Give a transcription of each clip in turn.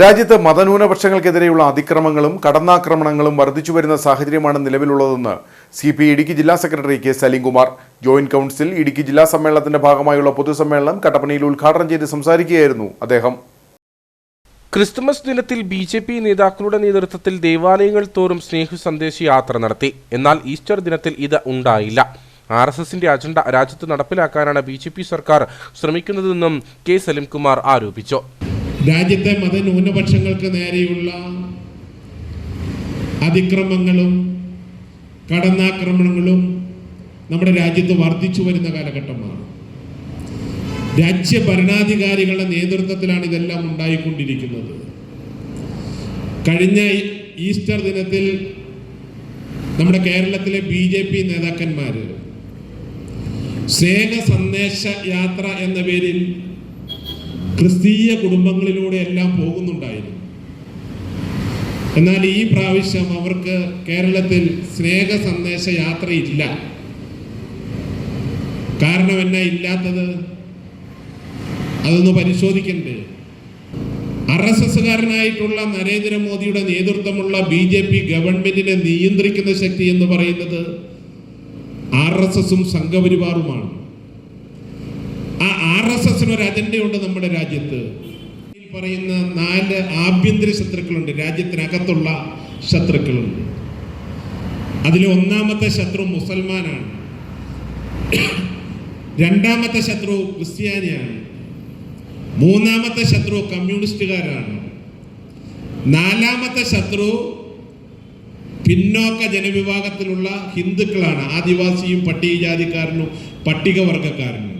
രാജ്യത്ത് മതന്യൂനപക്ഷങ്ങൾക്കെതിരെയുള്ള അതിക്രമങ്ങളും കടന്നാക്രമണങ്ങളും വർദ്ധിച്ചു വരുന്ന സാഹചര്യമാണ് നിലവിലുള്ളതെന്ന് സി പി ഇടുക്കി ജില്ലാ secretary K Salimkumar. Joint council Idukki ജില്ലാ സമ്മേളനത്തിന്റെ ഭാഗമായുള്ള പൊതുസമ്മേളനം കട്ടപ്പനയിൽ ഉദ്ഘാടനം ചെയ്ത് സംസാരിക്കുകയായിരുന്നു അദ്ദേഹം. ക്രിസ്തുമസ് ദിനത്തിൽ ബി ജെ പി നേതാക്കളുടെ നേതൃത്വത്തിൽ ദേവാലയങ്ങൾ തോറും സ്നേഹ സന്ദേശ യാത്ര നടത്തി. എന്നാൽ ഈസ്റ്റർ ദിനത്തിൽ ഇത് ഉണ്ടായില്ല. ആർ എസ് എസിന്റെ അജണ്ട രാജ്യത്ത് നടപ്പിലാക്കാനാണ് ബി ജെ പി സർക്കാർ ശ്രമിക്കുന്നതെന്നും കെ സലിംകുമാർ ആരോപിച്ചു. രാജ്യത്തെ മതന്യൂനപക്ഷങ്ങൾക്ക് നേരെയുള്ള അതിക്രമങ്ങളും കടന്നാക്രമണങ്ങളും നമ്മുടെ രാജ്യത്ത് വർദ്ധിച്ചു വരുന്ന കാലഘട്ടമാണ്. രാജ്യ ഭരണാധികാരികളുടെ നേതൃത്വത്തിലാണ് ഇതെല്ലാം ഉണ്ടായിക്കൊണ്ടിരിക്കുന്നത്. കഴിഞ്ഞ ഈസ്റ്റർ ദിനത്തിൽ നമ്മുടെ കേരളത്തിലെ ബി ജെ പി നേതാക്കന്മാർ സേന സന്ദേശ യാത്ര എന്ന പേരിൽ ക്രിസ്തീയ കുടുംബങ്ങളിലൂടെ എല്ലാം പോകുന്നുണ്ടായിരുന്നു. എന്നാൽ ഈ പ്രാവശ്യം അവർക്ക് കേരളത്തിൽ സ്നേഹ സന്ദേശ യാത്രയില്ല. കാരണം എന്നാ ഇല്ലാത്തത്? അതൊന്ന് പരിശോധിക്കണ്ടേ? ആർ എസ് എസ്സുകാരനായിട്ടുള്ള നരേന്ദ്രമോദിയുടെ നേതൃത്വമുള്ള ബി ജെ പി ഗവൺമെന്റിനെ നിയന്ത്രിക്കുന്ന ശക്തി എന്ന് പറയുന്നത് ആർ എസ് എസും സംഘപരിവാറുമാണ്. ആ ആർ എസ് എസിന് ഒരു അജണ്ടയുണ്ട് നമ്മുടെ രാജ്യത്ത്. പറയുന്ന നാല് ആഭ്യന്തര ശത്രുക്കളുണ്ട്. രാജ്യത്തിനകത്തുള്ള ശത്രുക്കളുണ്ട്. അതിൽ ഒന്നാമത്തെ ശത്രു മുസൽമാനാണ്. രണ്ടാമത്തെ ശത്രു ക്രിസ്ത്യാനിയാണ്. മൂന്നാമത്തെ ശത്രു കമ്മ്യൂണിസ്റ്റുകാരാണ്. നാലാമത്തെ ശത്രു പിന്നോക്ക ജനവിഭാഗത്തിലുള്ള ഹിന്ദുക്കളാണ്. ആദിവാസിയും പട്ടികജാതിക്കാരനും പട്ടികവർഗക്കാരനും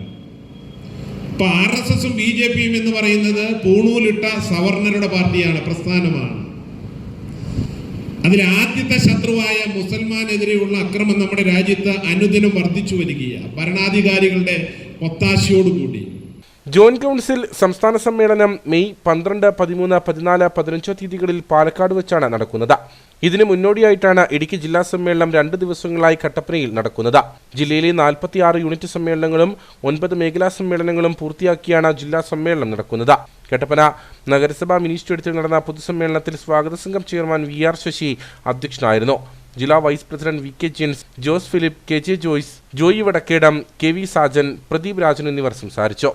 ഇപ്പൊ ആർ എസ് എസും ബി ജെ പിയും എന്ന് പറയുന്നത് പൂണൂലിട്ട സവർണരുടെ പാർട്ടിയാണ് പ്രസ്ഥാനമാണ്. അതിൽ ആദ്യത്തെ ശത്രുവായ മുസൽമാനെതിരെയുള്ള അക്രമം നമ്മുടെ രാജ്യത്ത് അനുദിനം വർദ്ധിച്ചു വരികയാണ് ഭരണാധികാരികളുടെ ഒത്താശയോടുകൂടി ജോയിന്റ് കൗൺസിൽ സംസ്ഥാന സമ്മേളനം മെയ് പന്ത്രണ്ട് പതിമൂന്ന് പതിനാല് പതിനഞ്ചോ തീയതികളിൽ പാലക്കാട് വെച്ചാണ് നടക്കുന്നത്. ഇതിന് മുന്നോടിയായിട്ടാണ് ഇടുക്കി ജില്ലാ സമ്മേളനം രണ്ട് ദിവസങ്ങളായി കട്ടപ്പനയിൽ നടക്കുന്നത്. ജില്ലയിലെ നാൽപ്പത്തിയാറ് യൂണിറ്റ് സമ്മേളനങ്ങളും ഒൻപത് മേഖലാ സമ്മേളനങ്ങളും പൂർത്തിയാക്കിയാണ് ജില്ലാ സമ്മേളനം നടക്കുന്നത്. കട്ടപ്പന നഗരസഭാ മിനി സ്റ്റേഡിയത്തിൽ നടന്ന പൊതുസമ്മേളനത്തിൽ സ്വാഗത സംഘം ചെയർമാൻ വി ആർ ശശി അധ്യക്ഷനായിരുന്നു. ജില്ലാ vice president V K James Jose Philip K J Joyce Joy Vadakkedam K V Sajan Pradeep Rajan എന്നിവർ സംസാരിച്ചു.